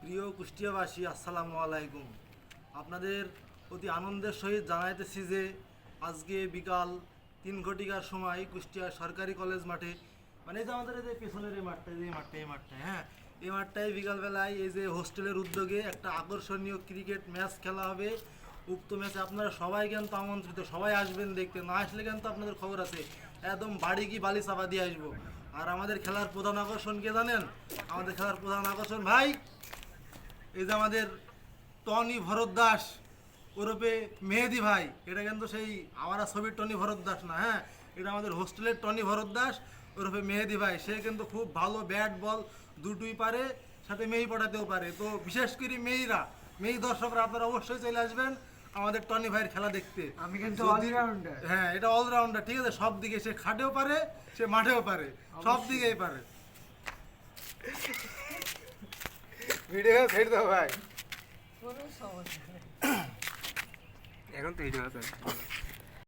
প্রিয় কুষ্টিয়াবাসী, আসসালামু আলাইকুম। আপনাদের অতি আনন্দের সহিত জানাইতেছি যে আজকে বিকাল তিন ঘটিকার সময় কুষ্টিয়া সরকারি কলেজ মাঠে মানে এই যে আমাদের এই যে পেছনের এই মাঠটা এই মাঠটা এই মাঠটা হ্যাঁ? এই মাঠটায় বিকালবেলায় এই যে হোস্টেলের উদ্যোগে একটা আকর্ষণীয় ক্রিকেট ম্যাচ খেলা হবে। উক্ত ম্যাচে আপনারা সবাই কিন্তু আমন্ত্রিত, সবাই আসবেন দেখতে। না আসলে কিন্তু আপনাদের খবর আছে, একদম বাড়ি কি বালি চাপা দিয়ে আসব। আর আমাদের খেলার প্রধান আকর্ষণ কে জানেন? আমাদের খেলার প্রধান আকর্ষণ ভাই, এই যে আমাদের টনি ভরত দাস ওরফে মেহেদি ভাই, এটা কিন্তু সেই আমারা ছবির টনি ভরত দাস না হ্যাঁ? এটা আমাদের হোস্টেলের টনি ভরত দাস ওরফে মেহেদি ভাই, সে কিন্তু খুব ভালো ব্যাট, বল দুটোই পারে, সাথে মেয়ে পড়াতেও পারে। তো বিশেষ করে মেয়েরা, মেয়ে দর্শকরা আপনারা অবশ্যই চলে আসবেন। আমাদের টনি ভাইয়ের খেলা দেখতে। আমি কিন্তু অলরাউন্ডার হ্যাঁ এটা অলরাউন্ডার ঠিক আছে? সব দিকে সে খাটেও পারে সে মাঠেও পারে সব দিকেই পারে। ভিডিও ছেড়ে দাও ভাই। কোনো সমস্যা নেই। এখন তো ভিডিও আছে।